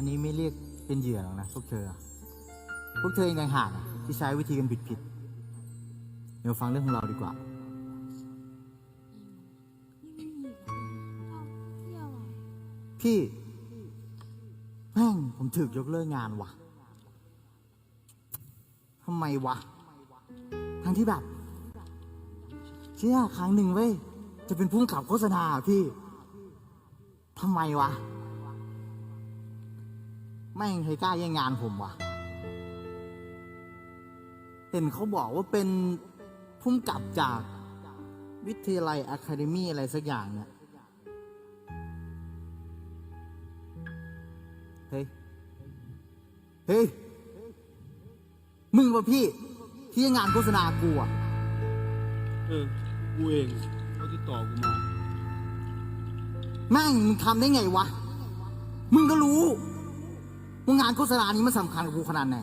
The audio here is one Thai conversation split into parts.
อันนี้ไม่เรียกเป็นเหยื่อหรอกนะพวกเธอ พวกเธอเองต่างหากอะที่ใช้วิธีกันผิดๆเดี๋ยวฟังเรื่องของเราดีกว่า พี่แม่งผมถึกยกเลิกงานว่ะทำไมวะ ทั้งที่แบบ เชื่อครั้งหนึ่งเว้ย จะเป็นผู้กำกับโฆษณาอะพี่ทำไมวะ ไม่งใครกล้าแย่งงานผมวะเห็นเขาบอกว่าเป็นผู้กำกับจากวิทยาลัยอะคาเดมี่อะไรสักอย่างเนี่ย เฮ้ย เฮ้ย มึงวะพี่ ที่งานโฆษณากูอะเออ กูเองเขาติดต่อกูมา แม่งมึงทำได้ไงวะ มึงก็รู้ ว่างานโฆษณานี้มันสำคัญกับกูขนาดไหน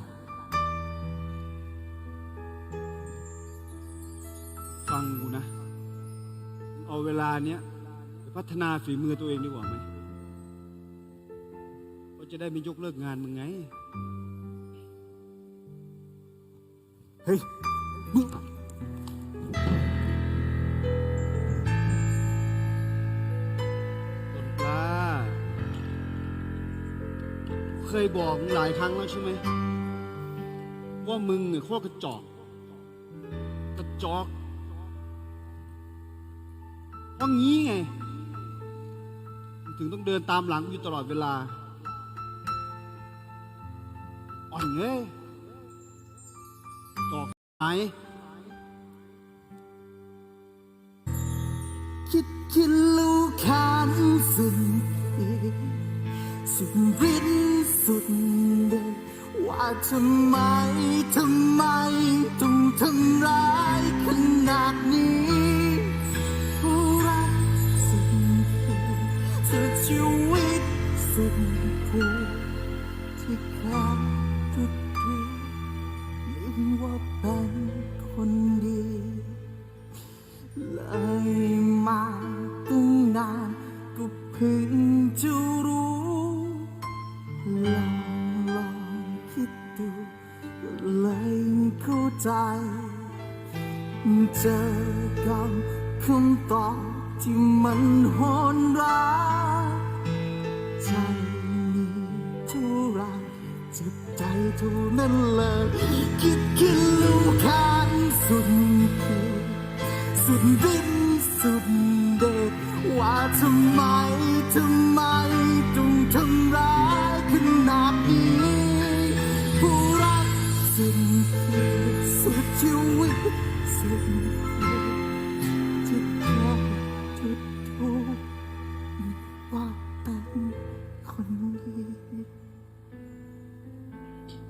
ฟังกูนะ เอาเวลาเนี้ยไปพัฒนาฝีมือตัวเองดีกว่าไหมก็จะได้ไม่ยกเลิกงานมึงไง เฮ้ยมึง เคยบอกมึงหลายครั้งแล้วใช่ไหมว่ามึงเนี่ยโคตรกระจอกกระจอกเพราะงี้ไง ถึงต้องเดินตามหลังอยู่ตลอดเวลาอ่อนเง้ยจอกไหนคิดคิดลูกขันสุดสุดริ ทำไม ทำไม ต้องทำร้ายขนาดนี้รักสุดขีดสุดชีวิตสุดผูกที่ขาดจุดดีลืมว่าเป็นคนดีเลยมาตั้งนานก็เพิ่งจะรู้ เข้าใจ เจอกับคำตอบที่มันโหดร้ายใจมีเท่าไรเจ็บใจเท่านั้นเลย คิดคิดลูกค้างสุดขีดสุดดิ้นสุดเด็ดว่าทำไม ทำไมต้องทำ to whisper to talk to.